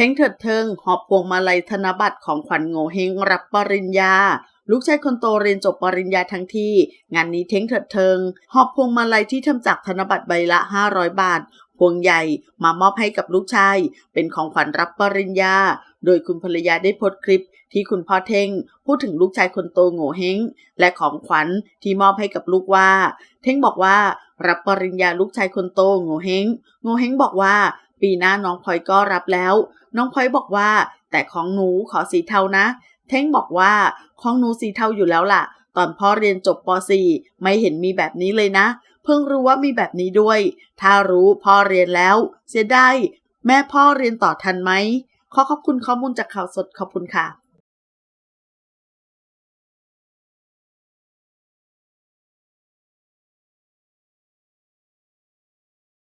เทงเถิดเทิงหอบพวงมาลัยธนบัตรของขวัญโง่เฮงรับปริญญา ลูกชายคนโตเรียนจบปริญญาทั้งที่ งานนี้เทงเถิดเทิง หอบพวงมาลัยที่ทำจากธนบัตรใบละ 500 บาท พวงใหญ่มามอบให้กับลูกชาย เป็นของขวัญรับปริญญา โดยคุณภรรยาได้โพสต์คลิป ที่คุณพ่อเท่งพูดถึงลูกชายคนโตโง่เฮงและของขวัญที่มอบให้กับลูกว่า เท่งบอกว่ารับปริญญาลูกชายคนโตโง่เฮงโง่เฮงบอกว่า ปีหน้าน้องพลอยก็รับแล้ว น้องพลอยบอกว่า แต่ของหนูขอสีเทานะ เท่งบอกว่าของหนูสีเทาอยู่แล้วล่ะ ตอนพ่อเรียนจบป .4 ไม่เห็นมีแบบนี้เลยนะ เพิ่งรู้ว่ามีแบบนี้ด้วย ถ้ารู้พ่อเรียนแล้ว เสียดายแม่พ่อเรียนต่อทันไหมขอขอบคุณข้อมูลจากข่าวสดขอบคุณค่ะ